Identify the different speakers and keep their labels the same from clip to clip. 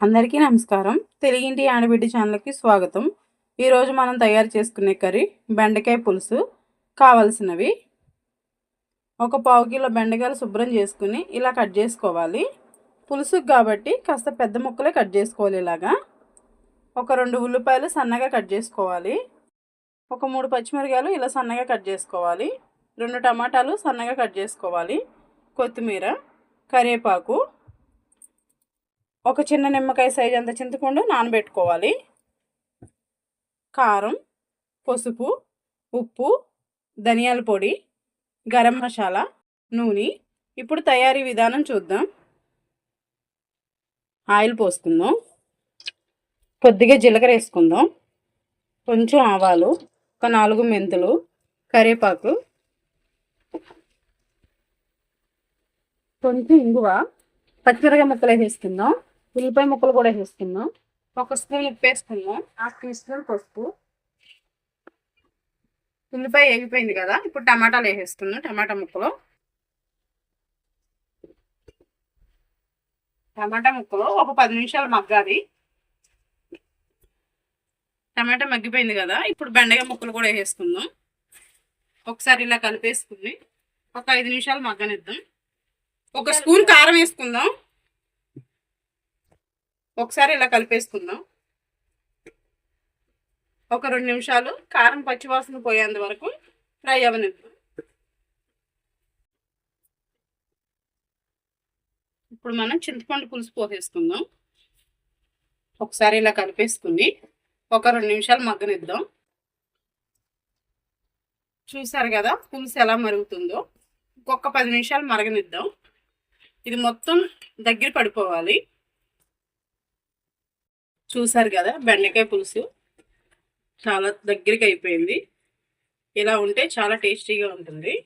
Speaker 1: అందరికీ నమస్కారం. తెలుగింటి ఆడబిడ్డ ఛానల్కి స్వాగతం. ఈరోజు మనం తయారు చేసుకునే కర్రీ బెండకాయ పులుసు. కావలసినవి ఒక పావు కిలో బెండకాయలు శుభ్రం చేసుకుని ఇలా కట్ చేసుకోవాలి. పులుసుకు కాబట్టి కాస్త పెద్ద ముక్కలే కట్ చేసుకోవాలి ఇలాగా. ఒక రెండు ఉల్లిపాయలు సన్నగా కట్ చేసుకోవాలి. ఒక మూడు పచ్చిమిరకాయలు ఇలా సన్నగా కట్ చేసుకోవాలి. రెండు టమాటాలు సన్నగా కట్ చేసుకోవాలి. కొత్తిమీర కరివేపాకు ఒక చిన్న నిమ్మకాయ సైజ్ అంత చింతపండు నానబెట్టుకోవాలి. కారం పసుపు ఉప్పు ధనియాల పొడి గరం మసాలా నూనె. ఇప్పుడు తయారీ విధానం చూద్దాం. ఆయిల్ పోసుకుందాం. కొద్దిగా జీలకర్ర వేసుకుందాం. కొంచెం ఆవాలు ఒక నాలుగు మెంతులు కరివేపాకు. కొంచెం ఇంగువ పచ్చిమిరకాయ ముక్కలు వేసుకుందాం. ఉల్లిపాయ ముక్కలు కూడా వేసేసుకుందాం ఒక స్పూన్ ఉప్పు వేసుకుందాం. హాఫ్ టీ స్పూన్ పసుపు. ఉల్లిపాయ వేగిపోయింది కదా ఇప్పుడు టమాటాలు వేసేసుకుందాం టమాటా ముక్కలు. టమాటా ముక్కలు ఒక పది నిమిషాలు మగ్గాలి. టమాటా మగ్గిపోయింది కదా ఇప్పుడు బెండకాయ ముక్కలు కూడా వేసేసుకుందాం. ఒకసారి ఇలా కలిపేసుకుని ఒక ఐదు నిమిషాలు మగ్గనిద్దాం. ఒక స్పూన్ కారం వేసుకుందాం. ఒకసారి ఇలా కలిపేసుకుందాం. ఒక రెండు నిమిషాలు కారం పచ్చివాసన పోయేంత వరకు ఫ్రై అవనిద్దాం ఇప్పుడు మనం చింతపండు పులుసు పోసేసుకుందాం. ఒకసారి ఇలా కలిపేసుకుని ఒక రెండు నిమిషాలు మగ్గనిద్దాం. చూసారు కదా పులుసు ఎలా మరుగుతుందో? ఇంకొక పది నిమిషాలు మరగనిద్దాం. ఇది మొత్తం దగ్గర పడిపోవాలి. చూసారు కదా? బెండకాయ పులుసు చాలా దగ్గరికి అయిపోయింది ఇలా ఉంటే చాలా టేస్టీగా ఉంటుంది.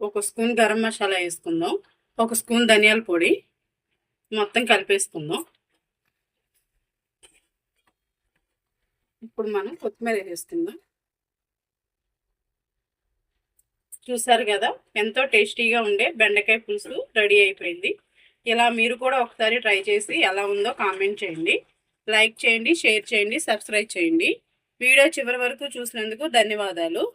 Speaker 1: ఒక స్పూన్ గరం మసాలా వేసుకుందాం. ఒక స్పూన్ ధనియాల పొడి మొత్తం కలిపేసుకుందాం. ఇప్పుడు మనం కొత్తిమీర వేసేసుకుందాం చూసారు కదా? ఎంతో టేస్టీగా ఉండే బెండకాయ పులుసు రెడీ అయిపోయింది. ఇలా మీరు కూడా ఒకసారి ట్రై చేసి ఎలా ఉందో కామెంట్ చేయండి. లైక్ చేయండి షేర్ చేయండి సబ్స్క్రైబ్ చేయండి. వీడియో చివరి వరకు చూసినందుకు ధన్యవాదాలు.